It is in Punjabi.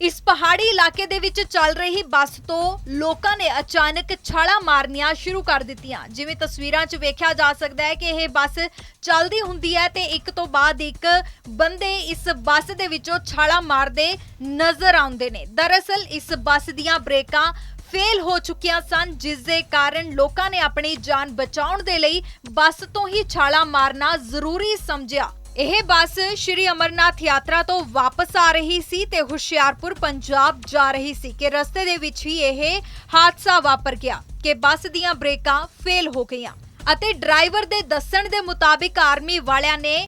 ਇਸ ਪਹਾੜੀ ਇਲਾਕੇ ਦੇ ਵਿੱਚ ਚੱਲ ਰਹੀ ਬੱਸ ਤੋਂ ਲੋਕਾਂ ਨੇ ਅਚਾਨਕ ਛਾਲਾਂ ਮਾਰਨੀਆਂ ਸ਼ੁਰੂ ਕਰ ਦਿੱਤੀਆਂ। ਜਿਵੇਂ ਤਸਵੀਰਾਂ 'ਚ ਵੇਖਿਆ ਜਾ ਸਕਦਾ ਹੈ ਕਿ ਇਹ ਬੱਸ ਚੱਲਦੀ ਹੁੰਦੀ ਹੈ ਤੇ ਇੱਕ ਤੋਂ ਬਾਅਦ ਇੱਕ ਬੰਦੇ ਇਸ ਬੱਸ ਦੇ ਵਿੱਚੋਂ ਛਾਲਾਂ ਮਾਰਦੇ ਨਜ਼ਰ ਆਉਂਦੇ ਨੇ। ਦਰਅਸਲ ਇਸ ਬੱਸ ਦੀਆਂ ਬ੍ਰੇਕਾਂ ਫੇਲ ਹੋ ਚੁੱਕੀਆਂ ਸਨ, ਜਿਸ ਦੇ ਕਾਰਨ ਲੋਕਾਂ ਨੇ ਆਪਣੀ ਜਾਨ ਬਚਾਉਣ ਦੇ ਲਈ ਬੱਸ ਤੋਂ ਹੀ ਛਾਲਾਂ ਮਾਰਨਾ ਜ਼ਰੂਰੀ ਸਮਝਿਆ। ਇਹ ਬੱਸ ਸ਼੍ਰੀ ਅਮਰਨਾਥ ਯਾਤਰਾ ਤੋਂ ਵਾਪਸ ਆ ਰਹੀ ਸੀ ਤੇ ਹੁਸ਼ਿਆਰਪੁਰ, ਪੰਜਾਬ ਜਾ ਰਹੀ ਸੀ ਕਿ ਰਸਤੇ ਦੇ ਵਿੱਚ ਹੀ ਇਹ ਹਾਦਸਾ ਵਾਪਰ ਗਿਆ ਕਿ ਬੱਸ ਦੀਆਂ ਬ੍ਰੇਕਾਂ ਫੇਲ ਹੋ ਗਈਆਂ ਅਤੇ ਡਰਾਈਵਰ ਦੇ ਦੱਸਣ ਦੇ ਮੁਤਾਬਿਕ ਆਰਮੀ ਵਾਲਿਆਂ ਨੇ